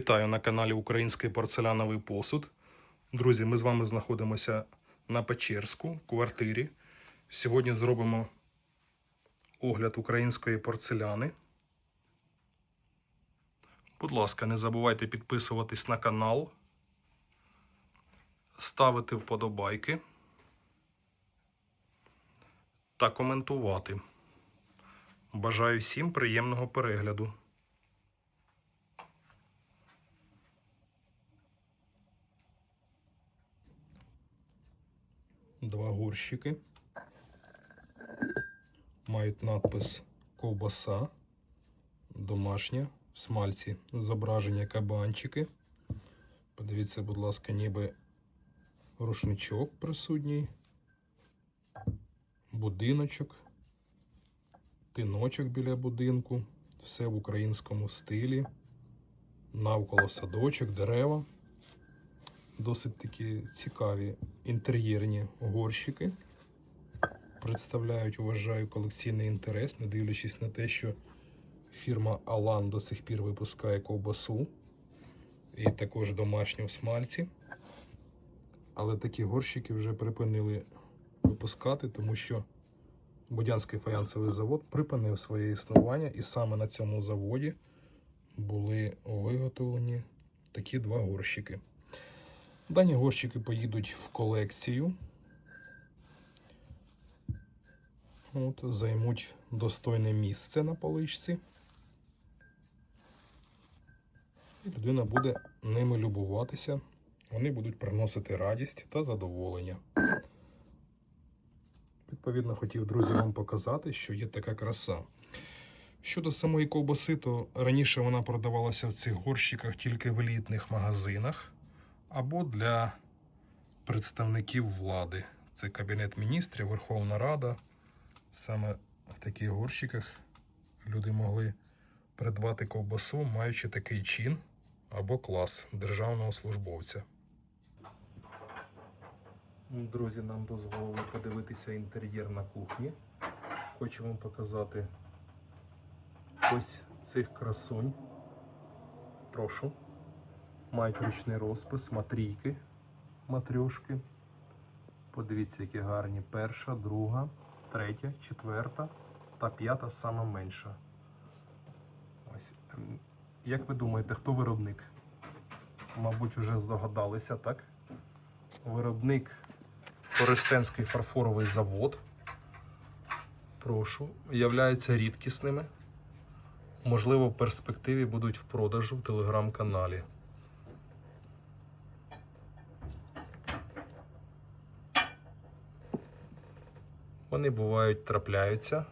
Вітаю на каналі Український порцеляновий посуд. Друзі, ми з вами знаходимося на Печерську квартирі. Сьогодні зробимо огляд української порцеляни. Будь ласка, не забувайте підписуватись на канал, ставити вподобайки та коментувати. Бажаю всім приємного перегляду. Два горщики. Мають надпис ковбаса. Домашня. В смальці зображення кабанчики. Подивіться, будь ласка, ніби рушничок присутній. Будиночок. Тиночок біля будинку. Все в українському стилі. Навколо садочок, дерева. Досить такі цікаві інтер'єрні горщики. Представляють, вважаю, колекційний інтерес, не дивлячись на те, що фірма Алан до сих пір випускає ковбасу і також домашню в смальці. Але такі горщики вже припинили випускати, тому що Будянський фаянсовий завод припинив своє існування, і саме на цьому заводі були виготовлені такі два горщики. Дані горщики поїдуть в колекцію. От, займуть достойне місце на поличці. І людина буде ними любуватися. Вони будуть приносити радість та задоволення. Відповідно, хотів друзі вам показати, що є така краса. Щодо самої ковбаси, то раніше вона продавалася в цих горщиках тільки в елітних магазинах або для представників влади. Це Кабінет міністрів, Верховна Рада. Саме в таких горщиках люди могли придбати ковбасу, маючи такий чин або клас державного службовця. Друзі, нам дозволили подивитися інтер'єр на кухні. Хочу вам показати ось цих красунь. Прошу мають ручний розпис, матрійки, матрьошки. Подивіться, які гарні. Перша, друга, третя, четверта та п'ята сама менша. Ось. ем, Як ви думаєте, хто виробник? Мабуть, вже здогадалися, так? Виробник Коростенський фарфоровий завод. Прошу, являються рідкісними. Можливо, в перспективі будуть в продажу в телеграм-каналі. Вони бувають трапляються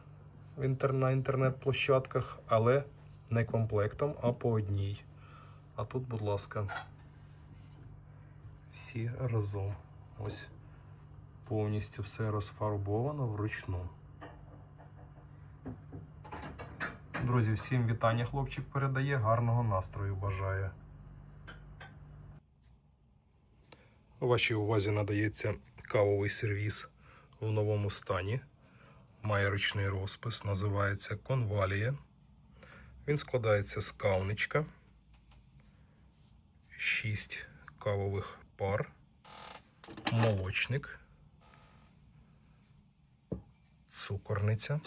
на інтернет-площадках, але не комплектом, а по одній. А тут, будь ласка, всі разом. Ось повністю все розфарбовано вручну. Друзі, всім вітання хлопчик передає, гарного настрою бажає. Вашій увазі надається кавовий сервіс в новому стані. Має ручний розпис, називається конвалія. Він складається з кавничка, 6 кавових пар, молочник, цукорниця.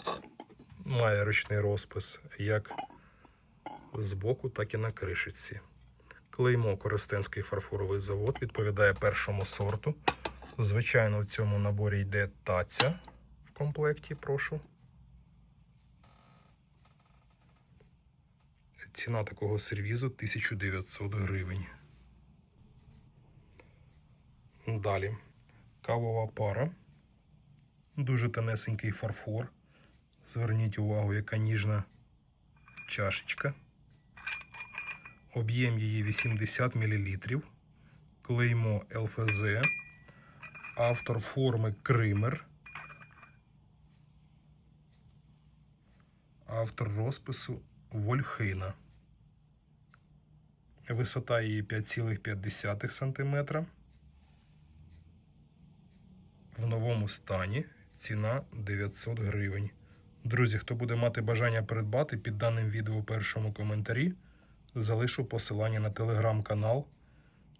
Має ручний розпис як збоку, так і на кришиці. Клеймо Коростенський фарфоровий завод відповідає першому сорту. Звичайно, в цьому наборі йде таця в комплекті, прошу. Ціна такого сервізу 1900 гривень. Далі кавова пара. Дуже тонесенький фарфор. Зверніть увагу, яка ніжна чашечка. Об'єм її 80 мл. Клеймо ЛФЗ. Автор форми Кример. Автор розпису Вольхина. Висота її 5,5 см. В новому стані ціна 900 гривень. Друзі, хто буде мати бажання придбати під даним відео у першому коментарі, Залишу посилання на телеграм-канал.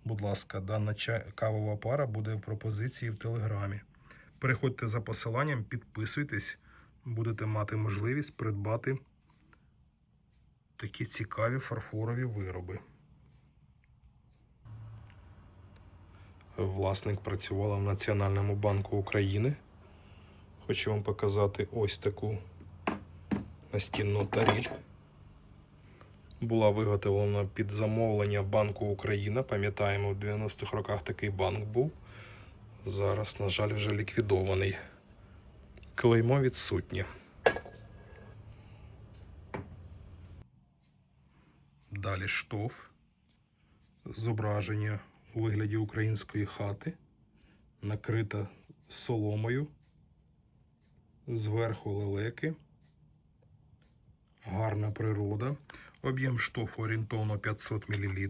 Будь ласка, дана кавова пара буде в пропозиції в телеграмі. Переходьте за посиланням, підписуйтесь, будете мати можливість придбати такі цікаві фарфорові вироби. Власник працювала в Національному банку України. Хочу вам показати ось таку настінну таріль. Була виготовлена під замовлення Банку Україна. Пам'ятаємо, в 90-х роках такий банк був. Зараз, на жаль, вже ліквідований. Клеймо відсутнє. Далі штоф. Зображення у вигляді української хати, накрита соломою, зверху лелеки, гарна природа. Об'єм штофу орієнтовно 500 мл.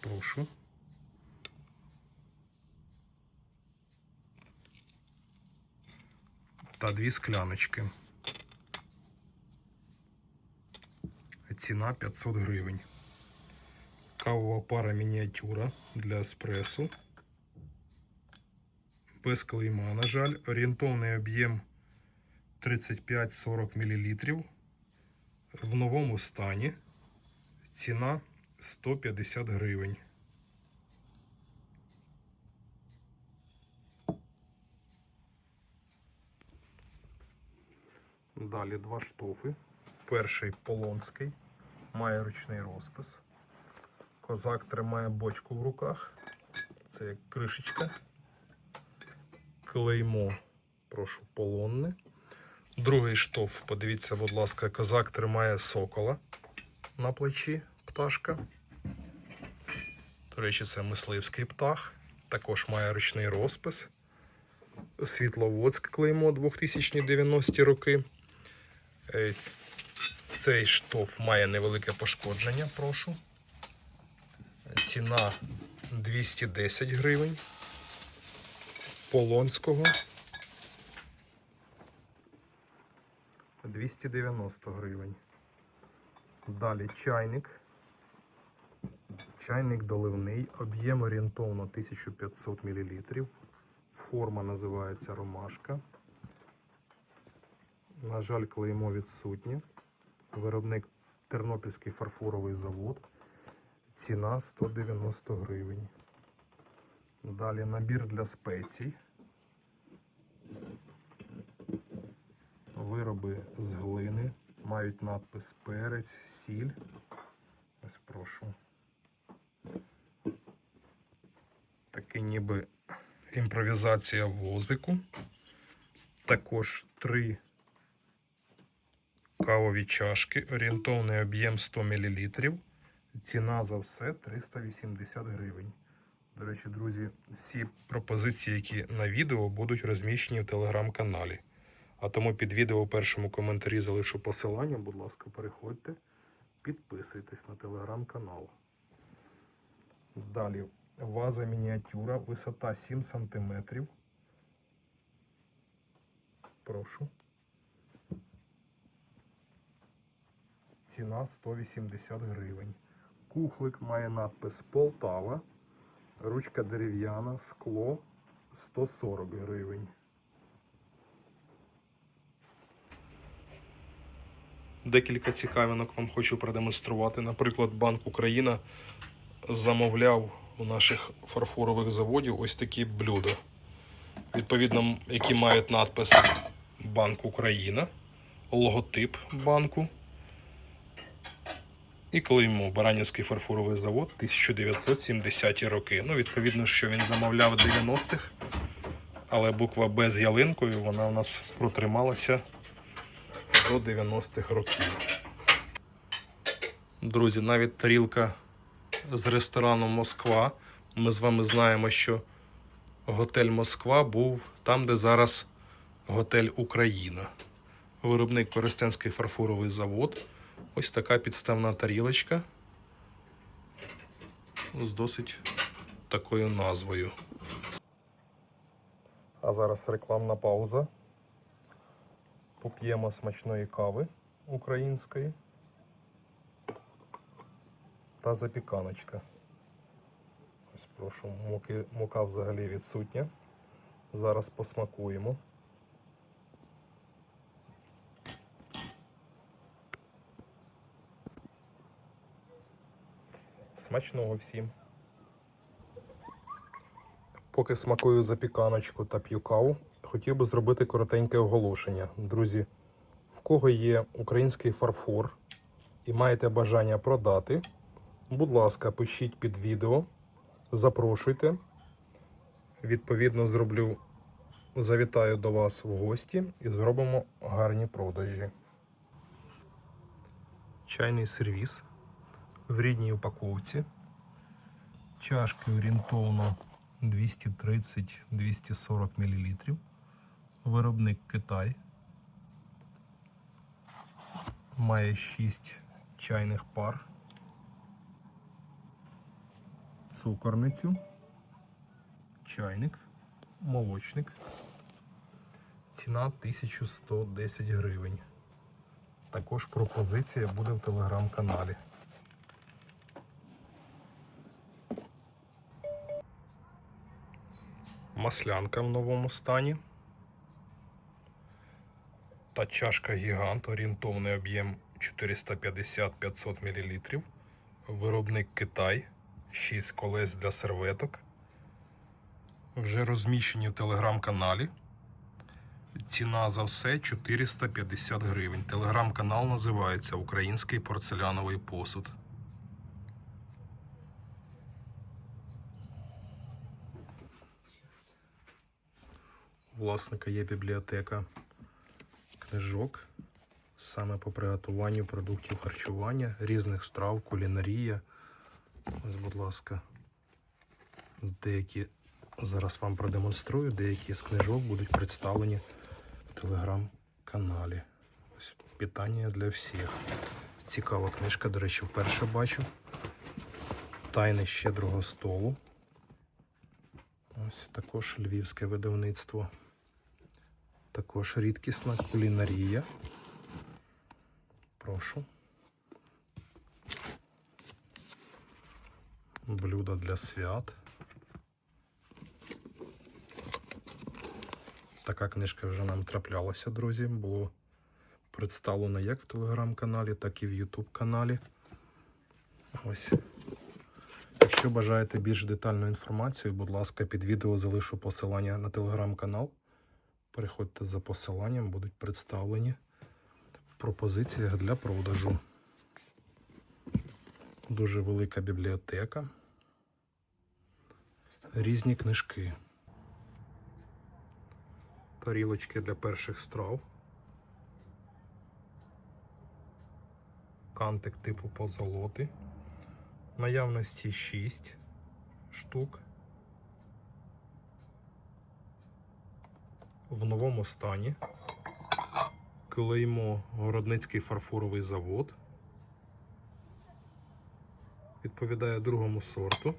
Прошу. Та дві скляночки. Ціна 500 гривень. Кавова пара мініатюра для еспресо. Без клейма, на жаль, орієнтовний об'єм 35-40 мл. В новому стані. Ціна 150 гривень. Далі два штофи. Перший полонський, має ручний розпис. Козак тримає бочку в руках. Це як кришечка. Клеймо, прошу, полонне. Другий штоф, подивіться, будь ласка, козак тримає сокола на плечі пташка. До речі, це мисливський птах. Також має ручний розпис. Світловодське клеймо 2090 роки. Е, Цей штоф має невелике пошкодження, прошу. Ціна 210 гривень. Полонського 290 гривень. Далі чайник. Чайник доливний, об'єм орієнтовно 1500 мл. Форма називається ромашка. На жаль, клеймо відсутнє. Виробник Тернопільський фарфоровий завод. Ціна 190 гривень. Далі набір для спецій. Вироби з глини. Мають надпис перець, сіль. Ось прошу. Такий ніби імпровізація возику. Також три кавові чашки. Орієнтовний об'єм 100 мл. Ціна за все 380 гривень. До речі, друзі, всі пропозиції, які на відео, будуть розміщені в телеграм-каналі. А тому під відео у першому коментарі залишу посилання. Будь ласка, переходьте, підписуйтесь на телеграм-канал. Далі ваза мініатюра, висота 7 см. Прошу. Ціна 180 гривень. Кухлик має надпис Полтава. Ручка дерев'яна, скло 140 гривень. Декілька цікавинок вам хочу продемонструвати. Наприклад, Банк Україна замовляв у наших фарфорових заводів ось такі блюда. Відповідно, які мають надпис Банк Україна, логотип банку і клеймо Баранівський фарфоровий завод 1970-ті роки. Ну, відповідно, що він замовляв 90-х, але буква Б з ялинкою вона у нас протрималася до 90-х років. Друзі, навіть тарілка з ресторану Москва. Ми з вами знаємо, що готель Москва був там, де зараз готель Україна. Виробник Коростенський фарфоровий завод. Ось така підставна тарілочка з досить такою назвою. А зараз рекламна пауза. Поп'ємо смачної кави української. та запіканочка. Ось прошу, муки, мука взагалі відсутня. Зараз посмакуємо. Смачного всім. Поки смакую запіканочку та п'ю каву, хотів би зробити коротеньке оголошення. Друзі, в кого є український фарфор і маєте бажання продати, будь ласка, пишіть під відео, запрошуйте. Відповідно, зроблю, завітаю до вас в гості і зробимо гарні продажі. Чайний сервіс в рідній упаковці. Чашки орієнтовно 230-240 мл. Виробник Китай. Має 6 чайних пар. Цукорницю, чайник, молочник. Ціна 1110 гривень. Також пропозиція буде в телеграм-каналі. Маслянка в новому стані. Та чашка гігант, орієнтовний об'єм 450-500 мл. Виробник Китай, 6 колес для серветок. Вже розміщені в телеграм-каналі. Ціна за все 450 гривень. Телеграм-канал називається Український порцеляновий посуд. У власника є бібліотека книжок саме по приготуванню продуктів харчування, різних страв, кулінарія. Ось, будь ласка, деякі зараз вам продемонструю, деякі з книжок будуть представлені в телеграм-каналі. Ось питання для всіх. Цікава книжка, до речі, вперше бачу. Тайни щедрого столу. Ось також львівське видавництво. Також рідкісна кулінарія. Прошу. Блюда для свят. Така книжка вже нам траплялася, друзі. Було представлено як в телеграм-каналі, так і в Ютуб каналі. Ось. Якщо бажаєте більш детальну інформацію, будь ласка, під відео залишу посилання на телеграм-канал. Переходьте за посиланням, будуть представлені в пропозиціях для продажу. Дуже велика бібліотека. Різні книжки. Тарілочки для перших страв. Кантик типу позолоти. Наявності 6 штук. В новому стані. Клеймо Городницький фарфоровий завод. Відповідає другому сорту.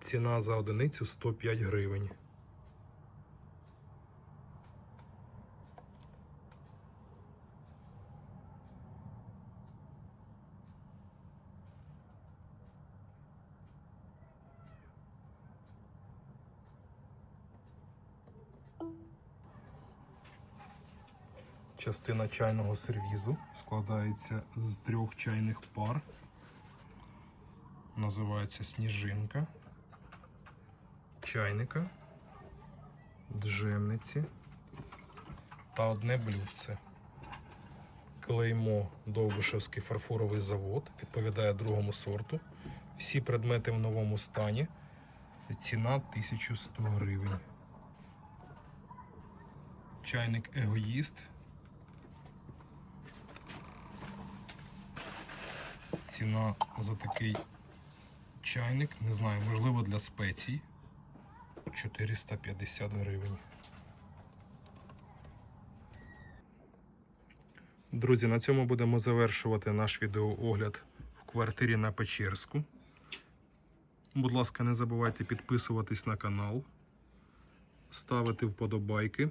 Ціна за одиницю 105 гривень. Частина чайного сервізу складається з трьох чайних пар. Називається сніжинка, чайника, джемниці та одне блюдце. Клеймо Довбишевський фарфоровий завод відповідає другому сорту. Всі предмети в новому стані. Ціна 1100 гривень. Чайник егоїст. Ціна за такий чайник, не знаю, можливо для спецій. 450 гривень. Друзі, на цьому будемо завершувати наш відеоогляд в квартирі на Печерську. Будь ласка, не забувайте підписуватись на канал, ставити вподобайки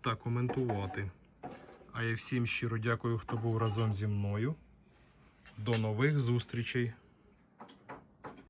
та коментувати. А я всім щиро дякую, хто був разом зі мною. До нових зустрічей!